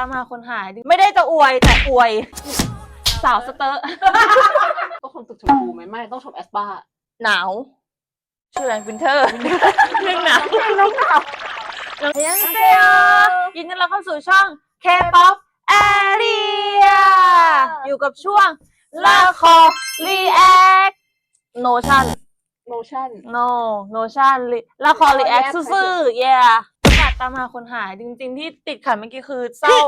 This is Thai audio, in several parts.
ามหาคนหายไม่ได้จะอวยแต่อวย สาวสเตอร์ต้องชมตึกชมพูไหมไม่ต้องชมแอสปาหนาว ชื่ออะไรวินเทอร์เรื่องหนาวน้องหนาวยังเซียยินดีต้อนรับเข้าสู่ช่อง K-pop Area อยู่กับช่วงละคร React Notion โลชั่น no Notion ละคร React ซื่อๆ yeah ประกาศ ตามหาคนหายจริง ๆ ที่ติดขันเมื่อกี้คือเศร้า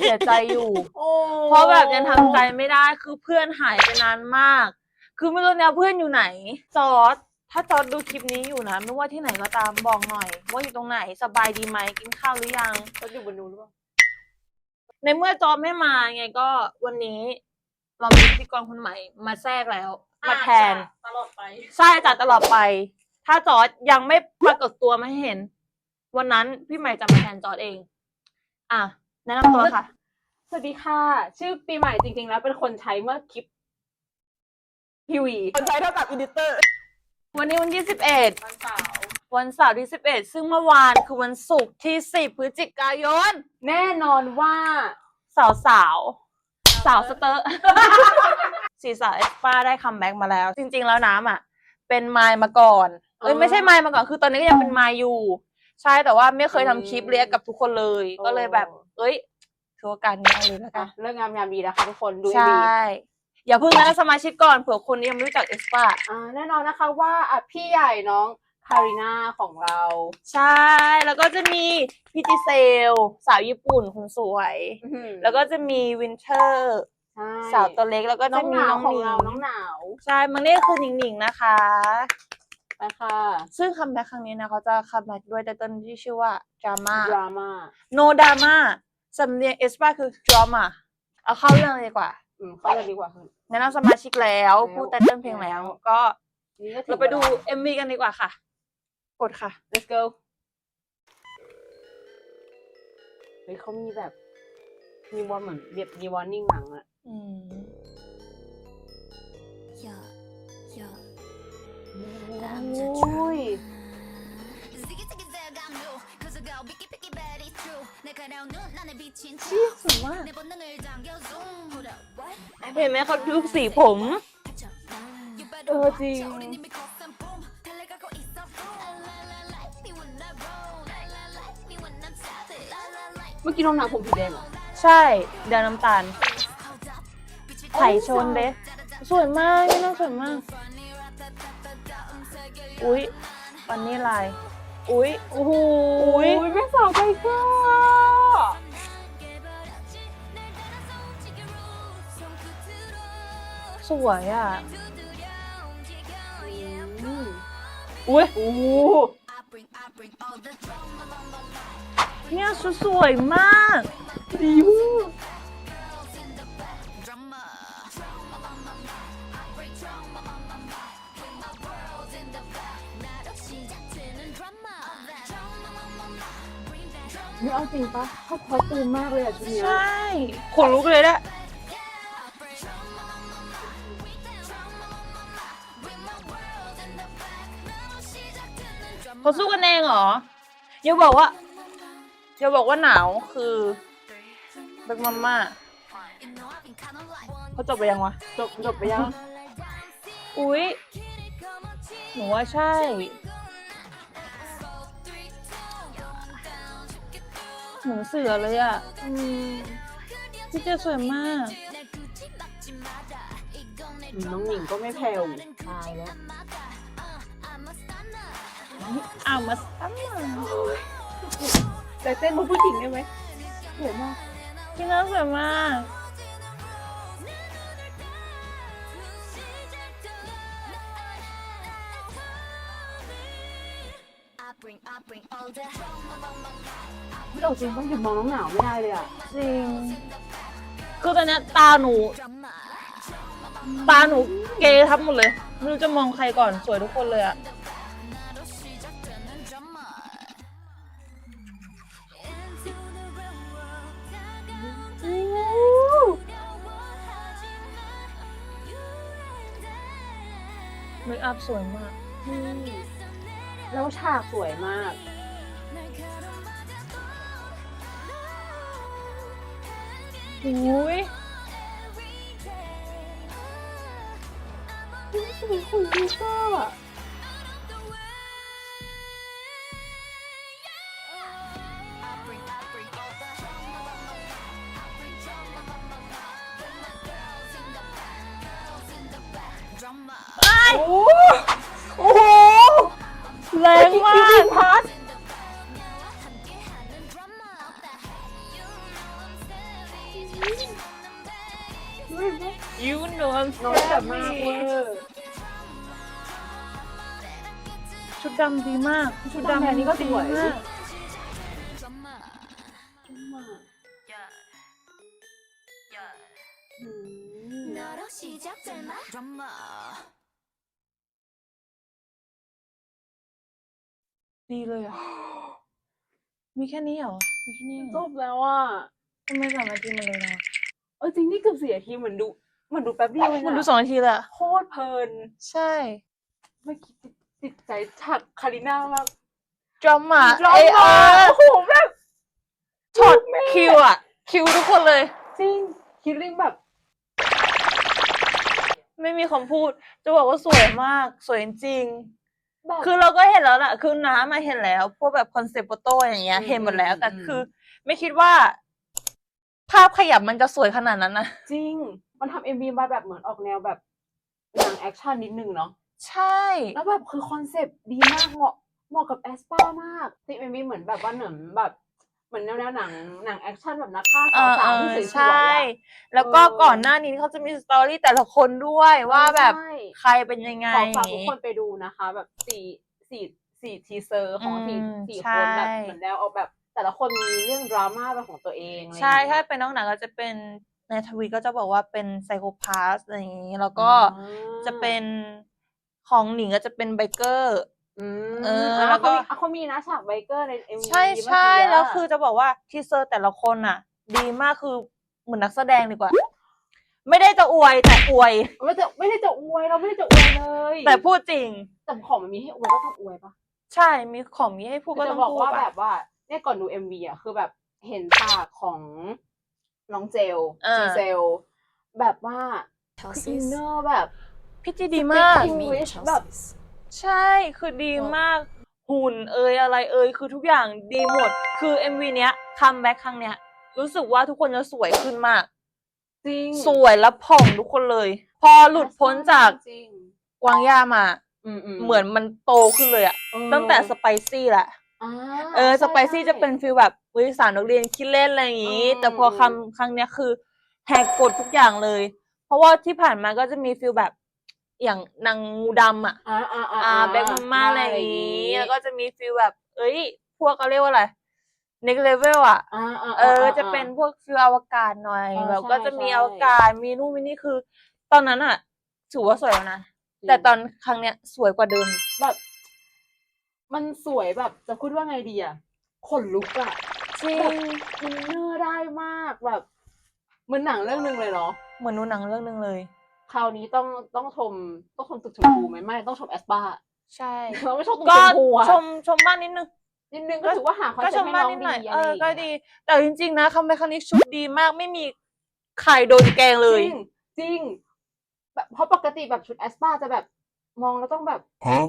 เสียใจอยู่โอ้เพราะแบบยังทำใจไม่ได้คือเพื่อนหายไปนานมาก คือไม่รู้เนี่ยเพื่อนอยู่ไหน จอร์ดถ้าจอร์ดดูคลิปนี้อยู่นะ ไม่ว่าที่ไหนก็ตามบอกหน่อย ว่าอยู่ตรงไหนสบายดีไหมกินข้าวหรือยัง เขาอยู่บนนู้นหรือเปล่าในเมื่อจอร์ดไม่มาไงก็วันนี้ เรามีพิธีกรคนใหม่มาแทรกแล้วมาแทน ตลอดไป ใช่จัดตลอดไป ถ้าจอร์ดยังไม่ปรากฏตัวมาให้เห็น วันนั้นพี่ใหม่จะมาแทนจอร์ดเอง อะแนะนำตัวค่ะ สวัสดีค่ะ ชื่อปีใหม่จริง ๆ แล้วเป็นคนใช้เมื่อคลิปทีวีคนใช้เท่ากับอินดิเตอร์ วันนี้วันที่สิบเอ็ดวันเสาร์วันเสาร์ที่11ซึ่งเมื่อวานคือวันศุกร์ที่10พฤศจิกายน แน่นอนว่าสาวสาวสาวสเตอร์สีสาวเอสปาได้คัมแบ็กมาแล้ว จริง ๆ แล้วน้ำอะ เป็นไมล์มาก่อนเอ้ยอ๋อไม่ใช่ไมล์มาก่อนคือตอนนี้ก็ยังเป็นไมล์อยู่ ใช่แต่ว่าไม่เคยทำคลิปอืมเรียกกับทุกคนเลย ก็เลยแบบ เอ้ยถือโอกาสนี้เอาเลยแล้วกัอะนเรื่องงามยามดีนะคะทุกคนดูใชดี่ อย่าเพิ่งนะสมาชิกก่อนเผื่อคนยังไม่รู้จักเอสปาอ่าแน่นอนนะคะว่าอะพี่ใหญ่น้องคาริน่าของเรา ใช่ แล้วก็จะมีพี่จิเซล สาวญี่ปุ่นคนสวย แล้วก็จะมีวินเทอร์ใช่สาวตัวเล็กแล้วก็น้จะองมีหนาวน้องของหนิเรางน้องหนาว ใช่มันนี่คือหนิงหนิงนะคะ ไปค่ะซึ่งคัมแบ็กครั้งนี้นะเขาจะคัมแบ็กด้วยไตเติ้ลที่ชื่อว่าดราม่า ดราม่า no drama สำเนียงเอสปาคือ drama เอาเข้าเรื่องเลยดีกว่าอืมเข้าเลยดีกว่าค่ะแนะนำสมาชิกแล้วแล้วพูดไตเติ้ลเพลงแล้ว ก็นี่ก็ถึงเราไปดูวล MV กันดีกว่าค่ะ กดค่ะ let's go เฮ้ยเขามีแบบ มีวอร์เหมือนแบบมีวอร์นิ่งหนังอะอืม ชี้สูงมากเห็นไหมเขาดูสีผม เออจริง เมื่อกี้น้องนางผมผีแดงเหรอใช่แดงน้ำตาลไถชนเด้สวยมากน่าสวยมาก อุ้ยวันนี้ลายอุ้ยโอ้โหอุ้ยแม่สาวใจกล้าสวยอะอุ้ยโอ้โหเนี่ยสวยมากดีมาก นี่เอาจริงปะเขาคอตูมมากเลยอะชุดนี้ใช่ขนลุกเลยแหละเขาสู้กันเองเหรออย่าบอกว่าอย่าบอกว่าหนาวคือแบกมาม่าเขาจบไปยังวะ จบจบไปยัง อุ๊ย หนูว่าใช่ หนูเสือเลยอะอืมพี่เจสวยมากอืมน้องหนิงก็ไม่แผ่วตายแล้วอ้าวมาตั้งมาแต่เต้นพวกผู้หญิงได้ไหมสวยมากพี่น้าสวยมาก ไม่เอาจริงต้องหยุดมองน้องหนาวไม่ได้เลยอะจริง คือตอนเนี้ยตาหนู ตาหนูเกยทับหมดเลย ไม่รู้จะมองใครก่อนสวยทุกคนเลยอะเมคอัพสวยมาก แล้วฉากสวยมาก อุ้ยสวยคนลุกอะโอ้โหแรงมาก พัด ยูโน น้องแบบมากเวอร์ ชุดดำดีมาก ชุด ดำ ดำ แบบนี้ก็สวย ดีมาก อืม 너로 시작될마 드라마 ดีเลยอ่ะ มีแค่นี้เหรอ มีแค่นี้เห จ รอบ แล้วอ่ะ ทำไมสามนาทีมันเลยนะ เ ออจริงนี่เกือบสี่นาทีเหมือนดูเหมือนดูแป๊บเดียวเองมันดูอะสองนาทีเลยอะโคตรเพลินใช่ไม่คิดติดใจฉากคาริน่ามากดราม่าดราเอเอม่าอโอ้โหแบบช็อตคิวอะคิวทุกคนเลย จริงคิดลิงแบบไม่มีคำพูด จะบอกว่าสวยมาก สวยจริง แบบ คือเราก็เห็นแล้วแหละคือน้ำมาเห็นแล้ว พวกแบบคอนเซปต์โฟโต้อย่างเงี้ย อืมเห็นหมดแล้ว แต่อืม คือ ไม่คิดว่า ภาพขยับมันจะสวยขนาดนั้นนะจริง มันทำเอ็มวีมาแบบเหมือนออกแนวแบบหนังแอคชั่นนิดนึงเนาะใช่ แล้วแบบคือคอนเซปต์ดีมากเหมาะเหมาะกับแอสปามากที่เอ็มวีเหมือนแบบว่าเหมือนแบบเหมือนแนวแนวหนังหนังแอคชั่นแบบนักฆ่าเอสาวอสาวเอที่อสวยๆใช่ อะ แล้วก็เออ ก่อนหน้านี้เขาจะมีสตอรี่แต่ละคนด้วยว่าแบบใช่ ใครเป็นยังไง ขอฝากทุกคนไปดูนะคะ แบบสี่สี่สี่ทีเซอร์ของสี่อืมสี่ใช่คนแบบเหมือนแนวเอาแบบ แต่ละคนมีเรื่องดราม่าเป็นของตัวเองอะไรอย่งใช่เงี้ยถ้าเป็นน้องหนังก็จะเป็นในทวีตก็จะบอกว่าเป็นไซโคพาสอะไรอย่างนี้ แล้วก็อ่าจะเป็นของหนิงก็จะเป็นไบเกอร์ อืมเอออะแล้วก็ เขามีอะเขามีนะฉากไบเกอร์ในเอ็มวีใช่ใช่แล้วคือจะบอกว่าทีเซอร์แต่ละคนอะ ดีมากคือเหมือนนักแสดงดีกว่า ไม่ได้จะอวยแต่อวย ไม่ได้ไม่ได้จะอวยเราไม่ได้จะอวยเลยแต่พูดจริง แต่ของมันมีให้อวยก็ต้องอวยปะใช่มีของมีให้พูดก็จะต้องบอกพูดว่าแบอะบว่า เนี่ยก่อนดูเอ็มวีอะคือแบบเห็นฉากของน้องเจลเออจีเซลแบบว่าคืออินเนอร์แบบ พี่จีดีมาก Speak English แบบ ใช่คือดีมากหุ่นเอยอะไรเอยคือทุกอย่างดีหมด คือ MV เนี้ยคัมแบ็คครั้งเนี้ย รู้สึกว่าทุกคนจะสวยขึ้นมาก จริงสวยและผ่องทุกคนเลย พอหลุดพ้นจากจริงกวางย่ามา อืมๆเหมือนมันโตขึ้นเลยอะเออตั้งแต่สไปซี่แหละอ่า เออใช่สไปซี่จะเป็นฟีลแบบวิสานนักเรียนคิดเล่นอะไรอย่างนี้อืมแต่พอคำครั้งเนี้ยคือแหกกฎทุกอย่างเลย เพราะว่าที่ผ่านมาก็จะมีฟีลแบบอย่างนางงูดำอะอ่าอ่าอ่าอ่าแบ็คมาม่าอะไรอย่างนี้แล้วก็จะมีฟีลแบบ เอ้ย พวกเขาเรียกว่าอะไร next level อะอ่าอ่าเออ จะเป็นพวกฟีลอวกาศหน่อยเออแบบใช่ก็จะมีใช่อวกาศมีนู่นมีนี่คือ ตอนนั้นอะถือว่าสวยแล้วนะแต่ตอนครั้งเนี้ยสวยกว่าเดิมแบบ มันสวยแบบ จะพูดว่าไงดีอะขนลุกอะจริงอินเนอร์ได้มากแบบเหมือนหนังเรื่องหนึ่งเลยเนาะเหมือนดูหนังเรื่องหนึงเลย คราวนี้ต้องต้องชมต้องชมตึกชมพูไหมไม่ต้องชมแอสปาใช่ เราไม่ชมตึกก็ชมพูอะชมชมบ้านนิดนึง นิดนึงก็ถือว่าหาคอนก็เซ็ชปมต์ให้บ้านน้องนิดหน่อยดีเออะไรออย่างก็เงี้ยดี แต่จริง ๆ นะคำแมคานิกชุดดีมากไม่มีใครโดนแกล้งเลยจริงจริงแบบเพราะปกติแบบชุดแอสปาจะแบบมองแล้วต้องแบบ Huh?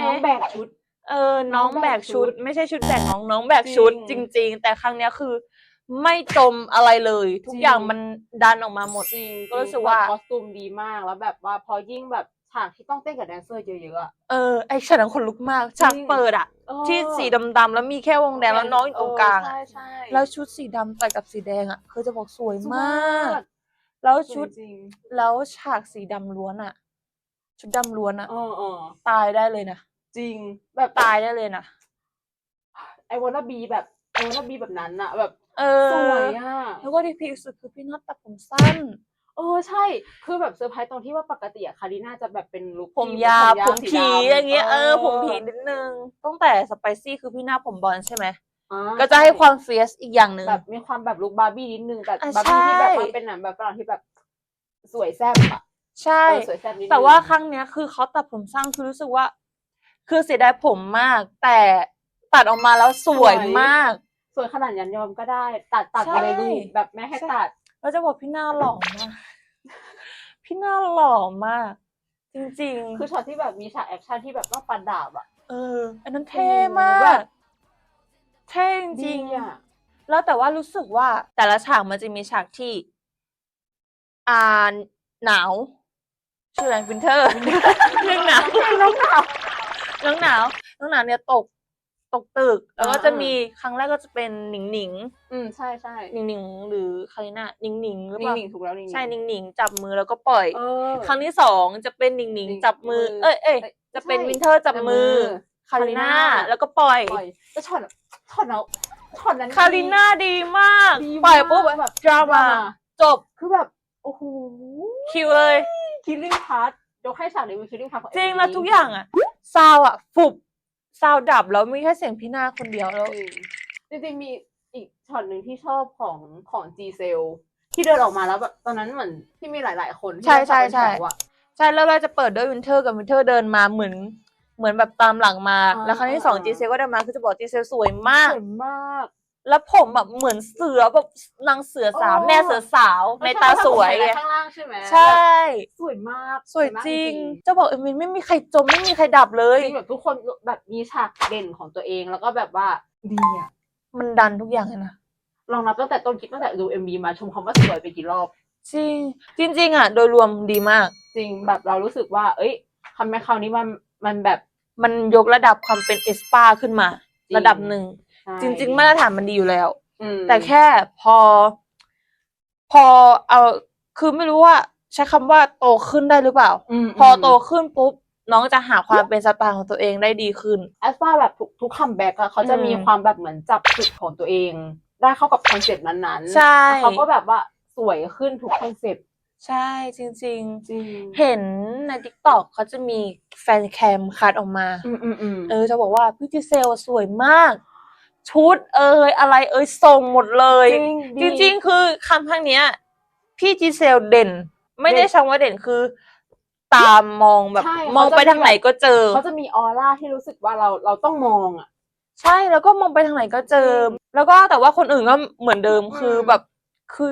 น้องแบกชุด เออ น้องน้องแบแบกกชุชุดดไม่ใช่ชุดแบกน้องน้องแบกชุดจจริง ริง ๆ แต่ครั้งเนี้ยคือ ไม่จมอะไรเลย ทุกจริง อย่างมันดันออกมาหมด จริงก็รู้สึกว่า คอสตูมดีมากแล้วแบบว่าพอยิ่งแบบฉากที่ต้องเต้นกับแดนเซอร์เยอะๆอะ เออไอฉากนั้นคนลุกมากฉากจริง เปิดอะเออที่สีดำๆแล้วมีแค่วงแดงแล้วน้องอยู่ตรงกลางเอออะใช่ใช่แล้วชุดสีดำใส่กับสีแดงอะคือจะบอกสวยสวยมาก แล้วสชุวดยจริงแล้วฉากสีดำล้วนอะชุดดำล้วนอะเออเออตายได้เลยนะ จริงแบบตายได้เลยนะไอวอนาบีแบบไอวอนาบีแบบนั้นอะแบบเอสวยออะแล้วก็ที่พีคสุดคือพี่น็อตตัดผมสั้นเออใช่ คือแบบเซอร์ไพรส์ตรงที่ว่าปกติอะคาริน่าจะแบบเป็นลุคผมที่ยาวผมสีผีดำอย่างเงี้ยเออผมผีนิดนึงตั้งแต่สไปซี่คือพี่หน้าผมบอลใช่ไหมอ่าก็จะให้ความเฟียสอีกอย่างหนึ่งแบบมีความแบบลุคบาร์บี้นิดนึงแต่อะบาร์บี้ที่แบบใช่ว่าเป็นหนังแบบฝรั่งที่แบบสวยแซ่บอะใช่เออสวยแซ่บนิดนึงแต่ว่าครั้งเนี้ยคือเขาตัดผมสั้นคือรู้สึกว่า คือเสียดายผมมาก แต่ตัดออกมาแล้วสวยมากสวยขนาดยันยอมก็ได้ ตัดตัดใช่ มาเลยรูปแบบแม่ให้ตัด เราจะบอกพี่หน้าหล่อมาก พี่หน้าหล่อมาก จริงๆ คือช็อตที่แบบมีฉากแอคชั่นที่แบบต้องฟันดาบอะเออ อันนั้นเท่มาแบก บ เท่จริงดีอะๆแล้วแต่ว่ารู้สึกว่าแต่ละฉากมันจะมีฉากที่ อ่าหนาว ชื่ออะไรวินเทอร์ เรื่องหนาวน้องหนาว น้องหนาวน้องหนาวเนี่ยตกตกตึก แล้วก็อ่าจะมีครั้งแรกก็จะเป็นหนิงหนิงอืมใช่ใช่หนิงหนิงหรือใครน่ะหนิงหนิงหรือเปนิ่ล่างๆถูกแล้วนิ่งๆใช่หนิงหนิงจับมือแล้วก็ปล่อยเออครั้งที่สองจะเป็นหนิงหนิงหนิงจับมือมือเอ้ยเอ้ยเอ้ยจะเป็นใช่วินเทอร์จับมือจับมือคาริน่าคาริน่าแล้วก็ปล่อยปล่อยแล้วช็อตช็อตเนาะช็อตนั้นคาริน่าดีมากดีปล่อยปุ๊บมากแบบดราม่าจบคือแบบโอ้โหคิวเลยคิลลิ่งพาร์ท ยกให้ฉากนี้เป็นคิลลิ่งพาร์ทของจริงแล้วทุกอย่างอะซาวอะฟุบซาวดับแล้วมีแค่เสียงพี่นาคนเดียวแล้ว จริงจริงๆมีอีกช็อตหนึ่งที่ชอบของของจีเซลที่เดินออกมาแล้วแบบตอนนั้นเหมือนที่มีหลาย ๆ คนที่ใช่ใช่เดินใช่ เข้าไปแถวอะ ใช่แล้วเราจะเปิดด้วยวินเทอร์กับวินเทอร์เดินมาเหมือน เหมือนแบบตามหลังมา อ่าแล้วครั้งที่สองอ่า จีเซก็เดินมาคือจะบอกจีเซสวยมาก สวยมาก แล้วผมแบบเหมือนเสือแบบนางเสือสาวโอ้ แม่เสือสาวในตาสวยแล้ไงข้างล่างใช่ไหมใช่แบบสวยมากสวยมากจริงๆจะบอกเอมินไม่มีใครจมไม่มีใครดับเลยจริงแบบทุกคนแบบมีฉากเด่นของตัวเองแล้วก็แบบว่าดีอะมันดันทุกอย่างเลยนะ ลองนับตั้งแต่ต้นคลิปตั้งแต่ดูเอ็มบีมาชมคำว่าสวยไปกี่รอบ จริง จริง ๆ อะ โดยรวมดีมาก จริงแบบเรารู้สึกว่า เอ้ยคำแม่คราวนี้มันมันแบบ มันยกระดับความเป็นเอสปาขึ้นมา จริง ระดับหนึ่งใช่ จริง ๆ มาตรฐานมันดีอยู่แล้วอืมแต่แค่พอ พอเอาคือไม่รู้ว่า ใช้คำว่าโตขึ้นได้หรือเปล่ามพอโตขึ้นปุ๊บน้องจะหาความเป็นสไตล์ของตัวเองได้ดีขึ้นแอสปาแบบทุกทุกคัมแบ็กอะเขาจะอืมมีความแบบเหมือนจับจุดของตัวเอง ได้เข้ากับคอนเซ็ปต์นั้นๆ ใช่แล้วเขาก็แบบว่าสวยขึ้นทุกคอนเซ็ปต์ใช่จริงจริงๆเห็นใน t ิ k t o k เขาจะมีแฟนแคมคัดออกมาอืมอืมอืมเออจะบอกว่าพี่จิเซลสวยมาก ชุดเอยอะไรเอยทรงหมดเลยจริง ๆ คือคำพังเนี้ย พี่จิเซลเด่น ไม่ได้ชมว่าเด่นคือ ตามมองแบบ ใช่มองไปทางไหนก็เจอ เขาจะมีออร่าที่รู้สึกว่าเราเราต้องมองอะใช่แล้วก็มองไปทางไหนก็เจอ แล้วก็แต่ว่าคนอื่นก็เหมือนเดิมอืมคือแบบ คือ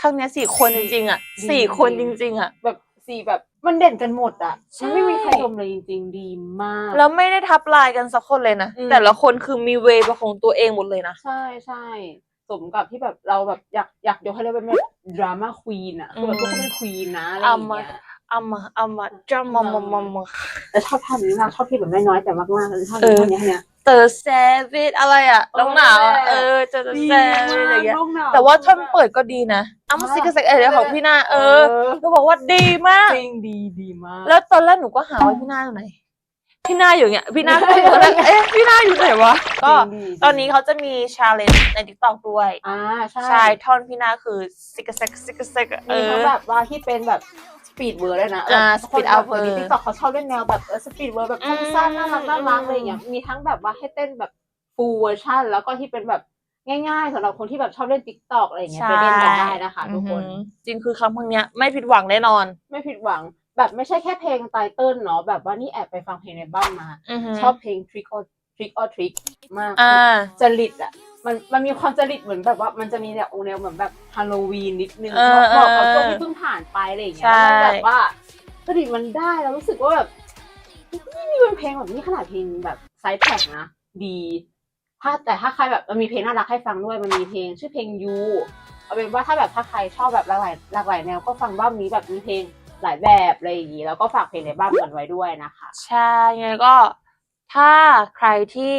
ครั้งเนี้ยสี่คนจริง ๆ อะดี สี่คนจริง ๆ อะ แบบสีแบบ มันเด่นกันหมดอะใช่ มันไม่มีใครชมเลยจริงๆดีมาก แล้วไม่ได้ทับลายกันสักคนเลยนะ อืม แต่ละคนคือมีเวย์เป็นของตัวเองหมดเลยนะ ใช่ใช่สมกับที่แบบเราแบบอยากอยากยกให้เราเป็นแบบดราม่าควีนอะคือแบบอืมทุกคนเป็นควีนนะอะไรอย่างเงี้ย เอามาเอามาจ้ามามามามาแต่ชอบภาพนี้มากชอบที่แบบน้อยๆแต่มากๆเลยชอบเออ ท่านี้ท่านี้ เตอร์แซวิดอะไรอะเออน้องหนาวอะนั่นแหละเออเจอเตอร์แซวิดอะไรอย่างเงี้ยน้องหนาวแต่ว่าท่อนเปิดก็ดีนะเอามาซิกเซกเอเดี๋ยวของพี่นาเออก็บอกว่าดีมาก จริงดีดีมาก แล้วตอนแรกหนูก็หาว่าพี่นาอยู่ไหน พี่นาอยู่เงี้ยพี่นาก็อยู่นั่นเอ๊ะพี่นาอยู่ไหนวะก็จริงดีตอนนี้เขาจะมีชาเลนจ์ใน t ิ k t o k ด้วยอ่าใช่ใช่ท่อนพี่นาคือซิกเซกซิกเซกเอมีอ ทั้งแบบว่าที่เป็นแบบสปีดเวอร์ด้วยนะอ่าแบบ speed คนแบบ up เดี๋ยวนี้ word ติ๊กต็อกเขาชอบเล่นแนวแบบเออสปีดเวอร์แบบอืมสั้นๆน่ารักน่ารักอืมอะไรอย่างเงี้ยมีทั้งแบบว่าให้เต้นแบบฟูลเวอร์ชันแล้วก็ที่เป็นแบบง่ายๆสำหรับคนที่แบบชอบเล่นติ๊กต็อกอะไรอย่างเงี้ยไปเล่นกันได้นะคะทุกคน อือหือจริงคือคำพังเนี้ยไม่ผิดหวังแน่นอน ไม่ผิดหวัง แบบไม่ใช่แค่เพลงไตเติ้ลเนาะแบบว่านี่แอบไปฟังเพลงในบ้านมาอือหือชอบเพลง Trick or Trick or Trick มากอ่า จริตอะมันมันมีความจริตเหมือนแบบว่า มันจะมีแบบองค์แนวเหมือนแบบฮาโลวีนนิดนึงเออเหมาะกับเออช่วงที่เพิ่งผ่านไปอะไรอย่างเงี้ยใช่ แล้วมันแบบว่าจริตมันได้แล้วรู้สึกว่าแบบนี่นี่เป็นเพลงแบบนี้ขนาดเพลงแบบไซด์แท็กนะ ดี ถ้าแต่ถ้าใครแบบมันมีเพลงน่ารักให้ฟังด้วยมันมีเพลงชื่อเพลงยูเอาเป็นว่าถ้าแบบถ้าใครชอบแบบหลากหลายหลากหลายแนวก็ฟังบ้างนี้แบบมีเพลง หลายแบบอะไรอย่างงี้แล้วก็ฝากเพลงในบ้านกันไว้ด้วยนะคะ ใช่ไงก็ถ้าใครที่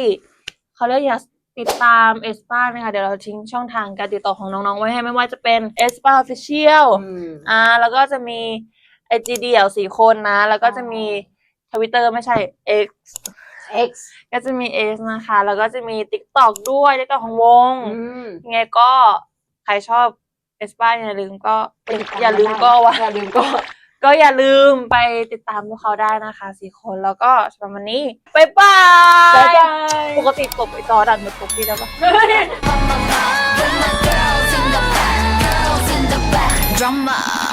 เขาเรียกอยากติดตามเอสปานะคะเดี๋ยวเราทิ้งช่องทางการติดต่อของน้องๆไว้ให้ไม่ว่าจะเป็นเอสปาออฟฟิเชียลอืมอ่าแล้วก็จะมีไอจีเดี่ยวสี่คนนะ แล้วก็จะมีทวิตเตอร์ไม่ใช่ X X ก็จะมี X นะคะ แล้วก็จะมี TikTok ด้วย TikTok ของวงอืมยังไงก็ใครชอบเอสปาอย่าลืมก็อย่าลืมก็ว่าอย่าลืมก็ ก็อย่าลืมไปติดตามพวกเขาได้นะคะสี่คนแล้วก็สำหรับวันนี้บ๊ายบายบ๊ายบาย ปกติตบไอจอดันมาตบพี่แล้วปะ With my girls in the back, girls in the back, drama.